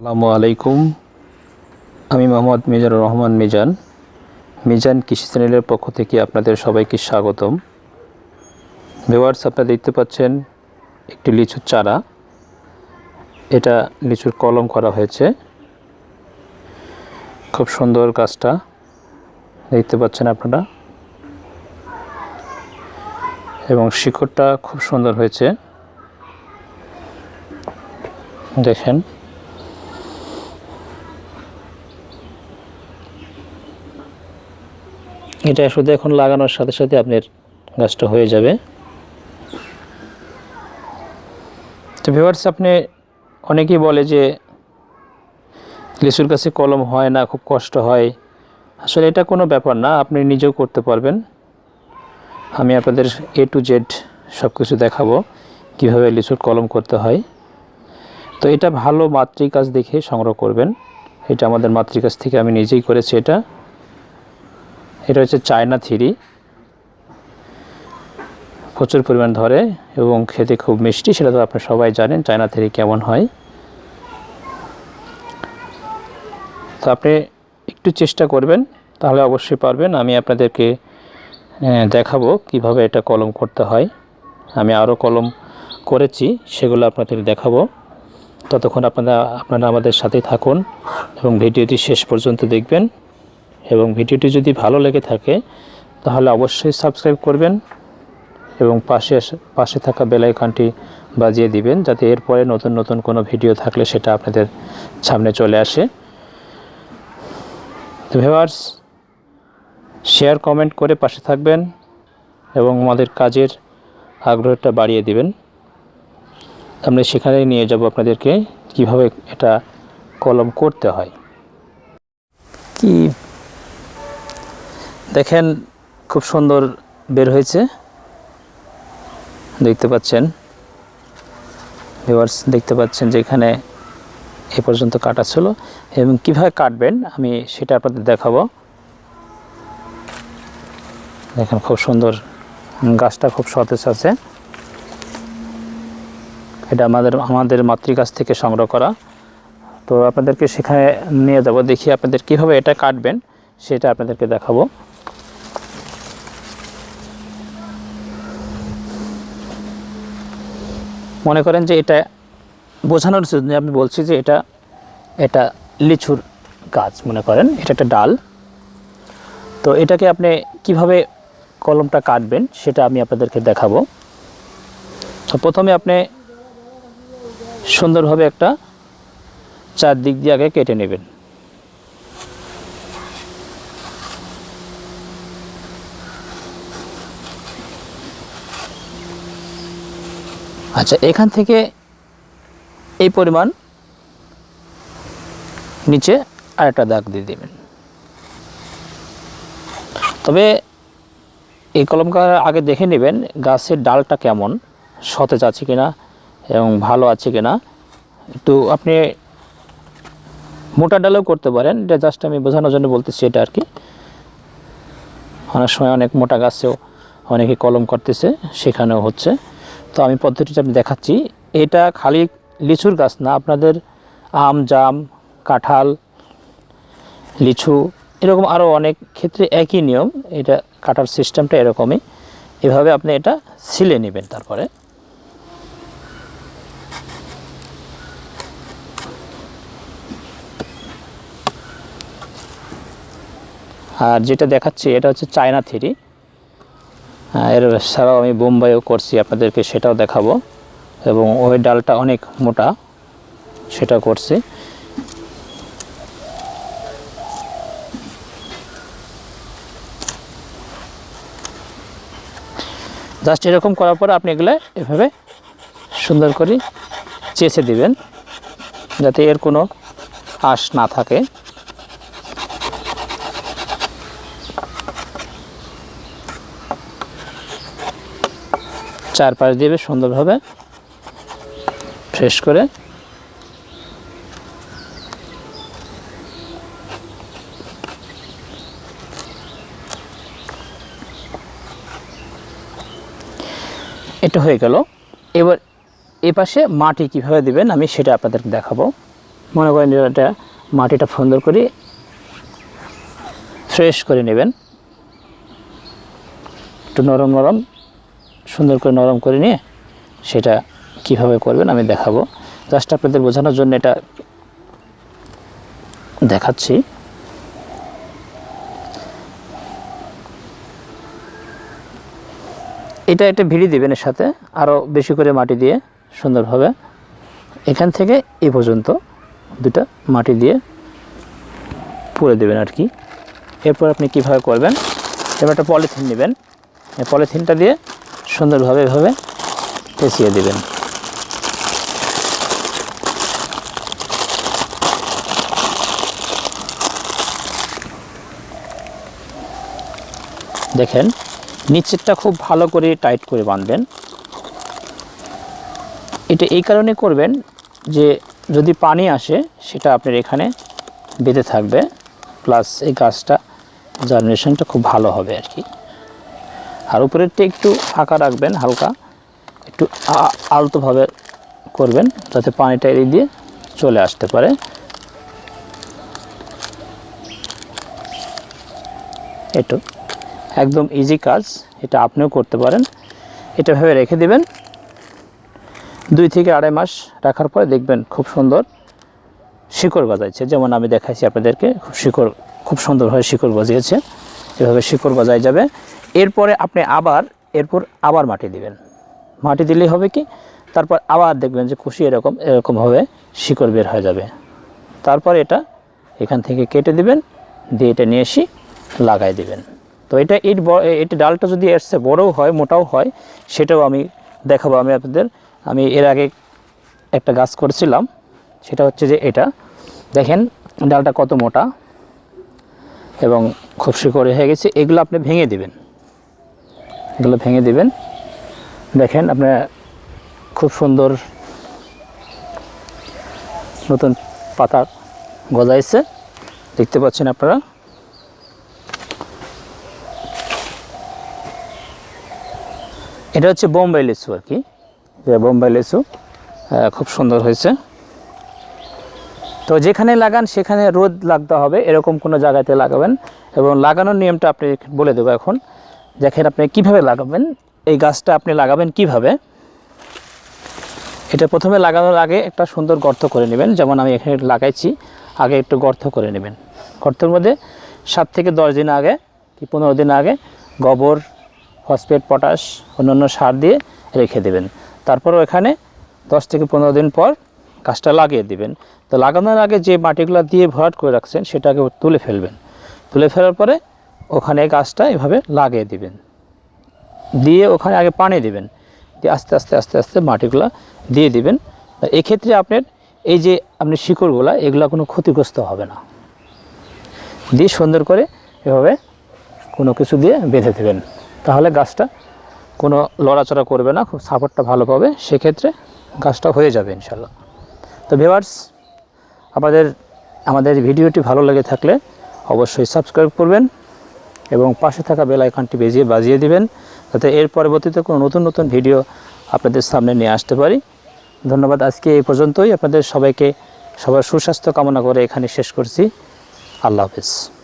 আসসালামু আলাইকুম। আমি মোহাম্মদ মিজানুর রহমান মিজান। মিজান কৃষি চ্যানেলের পক্ষ থেকে আপনাদের সবাইকে স্বাগতম। ভিওয়ার্স আপনারা দেখতে পাচ্ছেন একটি লিচুর চারা। এটা লিচুর কলম করা হয়েছে। খুব সুন্দর গাছটা দেখতে পাচ্ছেন আপনারা। এবং শিকড়টা খুব সুন্দর হয়েছে। দেখেন। এটা শুধু এখন লাগানোর সাথে সাথে আপনার গাছটা হয়ে যাবে। তো ভিউয়ার্স আপনি অনেকেই বলে যে লিচুর কাছে কলম হয় না, খুব কষ্ট হয়। আসলে এটা কোনো ব্যাপার না, আপনি নিজেও করতে পারবেন। আমি আপনাদের এ টু জেড সব কিছু দেখাবো, কীভাবে লিচুর কলম করতে হয়। তো এটা ভালো মাতৃকাজ দেখে সংগ্রহ করবেন। এটা আমাদের মাতৃকাজ থেকে আমি নিজেই করেছি এটা। এটা হচ্ছে চায়না থ্রি। প্রচুর পরিমাণ ধরে এবং খেতে খুব মিষ্টি, সেটা তো আপনারা সবাই জানেন চায়না থ্রি কেমন হয়। তো আপনি একটু চেষ্টা করবেন, তাহলে অবশ্যই পারবেন। আমি আপনাদেরকে দেখাবো কীভাবে এটা কলম করতে হয়। আমি আরও কলম করেছি, সেগুলো আপনাদের দেখাবো। ততক্ষণ আপনারা আপনারা আমাদের সাথেই থাকুন এবং ভিডিওটি শেষ পর্যন্ত দেখবেন। এবং ভিডিওটি যদি ভালো লেগে থাকে, তাহলে অবশ্যই সাবস্ক্রাইব করবেন এবং পাশে পাশে থাকা বেল আইকনটি বাজিয়ে দিবেন যাতে এরপরে নতুন নতুন কোনো ভিডিও থাকলে সেটা আপনাদের সামনে চলে আসে। তো ভিউয়ার্স, শেয়ার, কমেন্ট করে পাশে থাকবেন এবং আমাদের কাজের আগ্রহটা বাড়িয়ে দিবেন। আমরা সেখানেই নিয়ে যাব আপনাদেরকে কীভাবে এটা কলম করতে হয়। কি দেখেন খুব সুন্দর বের হয়েছে। দেখতে পাচ্ছেন। ভিউয়ার্স, দেখতে পাচ্ছেন যে এখানে এ পর্যন্ত কাটা ছিল এবং কীভাবে কাটবেন আমি সেটা আপনাদের দেখাবো। দেখেন খুব সুন্দর গাছটা খুব সতেজ আছে। এটা আমাদের আমাদের মাতৃকাছ থেকে সংগ্রহ করা। তো আপনাদেরকে সেখানে নিয়ে যাব, দেখি আপনাদের কীভাবে এটা কাটবেন সেটা আপনাদেরকে দেখাবো। মনে করেন যে এটা বোঝানোর জন্য আমি বলছি যে এটা এটা লিচুর গাছ মনে করেন, এটা একটা ডাল। তো এটাকে আপনি কীভাবে কলমটা কাটবেন সেটা আমি আপনাদেরকে দেখাবো। তো প্রথমে আপনি সুন্দরভাবে একটা চারদিক দিয়ে আগে কেটে নেবেন। আচ্ছা এখান থেকে এই পরিমাণ নিচে আরেকটা দাগ দিয়ে দেবেন। তবে এই কলমটা আগে দেখে নেবেন গাছের ডালটা কেমন, সতেজ আছে কিনা এবং ভালো আছে কিনা। একটু আপনি মোটা ডালেও করতে পারেন, এটা জাস্ট আমি বোঝানোর জন্য বলতেছি এটা আর কি। অনেক সময় অনেক মোটা গাছেও অনেকে কলম করতেছে, সেখানেও হচ্ছে। আমি পদ্ধতিটা আমি দেখাচ্ছি। এটা খালি লিচুর গাছ না, আপনাদের আম, জাম, কাঁঠাল, লিচু এরকম আরও অনেক ক্ষেত্রে একই নিয়ম। এটা কাটার সিস্টেমটা এরকমই। এভাবে আপনি এটা ছিলে নেবেন তারপরে। আর যেটা দেখাচ্ছি, এটা হচ্ছে চায়না থ্রি। এর ছাড়াও আমি বোম্বাইও করছি আপনাদেরকে, সেটাও দেখাবো। এবং ওই ডালটা অনেক মোটা, সেটা করছি। জাস্ট এরকম করার পর আপনি এগুলো এভাবে সুন্দর করে চেঁচে দিবেন, যাতে এর কোনো আঁশ না থাকে। চারপাশ দিবে সুন্দরভাবে ফ্রেশ করে এটা হয়ে গেল। এবার এ পাশে মাটি কীভাবে দিবেন আমি সেটা আপনাদেরকে দেখাবো। মনে করেন এটা মাটিটা সুন্দর করে ফ্রেশ করে নেবেন। একটু নরম নরম সুন্দর করে নরম করে নিয়ে সেটা কীভাবে করবেন আমি দেখাবো। জাস্ট আপনাদের বোঝানোর জন্য এটা দেখাচ্ছি। এটা একটা ভিড়ি দেবেন এর সাথে আরও বেশি করে মাটি দিয়ে সুন্দরভাবে। এখান থেকে এ পর্যন্ত দুটা মাটি দিয়ে পুড়ে দেবেন আর কি। এরপর আপনি কীভাবে করবেন? এবার একটা পলিথিন নেবেন। পলিথিনটা দিয়ে সুন্দরভাবে এভাবে পেঁচিয়ে দেবেন। দেখেন নিচেরটা খুব ভালো করে টাইট করে বাঁধবেন। এটা এই কারণে করবেন যে যদি পানি আসে, সেটা আপনার এখানে বেঁধে থাকবে, প্লাস এই গাছটা জার্মিনেশনটা খুব ভালো হবে আর কি। আর উপরেরটা একটু ফাঁকা রাখবেন, হালকা। একটু আলতোভাবে করবেন, যাতে পানিটা এড়িয়ে দিয়ে চলে আসতে পারে। একটু একদম ইজি কাজ, এটা আপনিও করতে পারেন। এটা ভেবে রেখে দেবেন। দুই থেকে আড়াই মাস রাখার পরে দেখবেন খুব সুন্দর শিকড় গজাইছে। যেমন আমি দেখাইছি আপনাদেরকে, খুব শিকড়, খুব সুন্দরভাবে শিকড় গজিয়েছে। এভাবে শিকড় গজাই যাবে। এরপরে আপনি আবার, এরপর আবার মাটি দিবেন। মাটি দিলেই হবে কি? তারপর আবার দেখবেন যে খুশি এরকম এরকমভাবে শিকড় বের হয়ে যাবে। তারপর এটা এখান থেকে কেটে দিবেন, দিয়ে এটা নিয়ে এসে লাগাই দিবেন। তো এটা ইট এটা ডালটা যদি চেয়ে বড়ও হয়, মোটাও হয়, সেটাও আমি দেখাবো। আমি আপনাদের, আমি এর আগে একটা গাছ করেছিলাম, সেটা হচ্ছে যে এটা। দেখেন, ডালটা কত মোটা এবং খুব শিকড়ে হয়ে গেছে, এগুলো আপনি ভেঙে দিবেন। এগুলো ভেঙে দিবেন। দেখেন আপনার খুব সুন্দর নতুন পাতা গজাইছে। দেখতে পাচ্ছেন আপনারা। এটা হচ্ছে বোম্বাই লিচু আর কি। বোম্বাই লিচু খুব সুন্দর হয়েছে। তো যেখানে লাগান সেখানে রোদ লাগতে হবে, এরকম কোনো জায়গাতে লাগাবেন। এবং লাগানোর নিয়মটা আপনি বলে দেবো এখন। দেখেন আপনি কীভাবে লাগাবেন, এই গাছটা আপনি লাগাবেন কীভাবে? এটা প্রথমে লাগানোর আগে একটা সুন্দর গর্ত করে নেবেন, যেমন আমি এখানে লাগাইছি, আগে একটু গর্ত করে নেবেন। গর্তের মধ্যে সাত থেকে দশ দিন আগে কি পনেরো দিন আগে গোবর, ফসফেট, পটাশ, অন্যান্য সার দিয়ে রেখে দেবেন। তারপর এখানে দশ থেকে পনেরো দিন পর গাছটা লাগিয়ে দিবেন। তো লাগানোর আগে যে মাটিগুলো দিয়ে ভরাট করে রাখছেন, সেটাকে তুলে ফেলবেন। তুলে ফেলার পরে ওখানে গাছটা এভাবে লাগিয়ে দিবেন। দিয়ে ওখানে আগে পানি দিবেন। দিয়ে আস্তে আস্তে আস্তে আস্তে মাটিগুলো দিয়ে দিবেন। এক্ষেত্রে আপনার এই যে আপনি শিকড়গুলা, এগুলো কোনো ক্ষতিগ্রস্ত হবে না। দিয়ে সুন্দর করে এভাবে কোনো কিছু দিয়ে বেঁধে দেবেন। তাহলে গাছটা কোনো লড়াচড়া করবে না, খুব সাপোর্টটা ভালো পাবে। সেক্ষেত্রে গাছটা হয়ে যাবে ইনশাল্লাহ তো ভিউয়ার্স আমাদের আমাদের ভিডিওটি ভালো লেগে থাকলে অবশ্যই সাবস্ক্রাইব করবেন। এবং পাশে থাকা বেল আইকনটি বেজিয়ে বাজিয়ে দিবেন যাতে এর পরবর্তীতে কোনো নতুন নতুন ভিডিও আপনাদের সামনে নিয়ে আসতে পারি। ধন্যবাদ, আজকে এই পর্যন্তই। আপনাদের সবাইকে সবার সুস্বাস্থ্য কামনা করে এখানে শেষ করছি। আল্লাহ হাফিজ।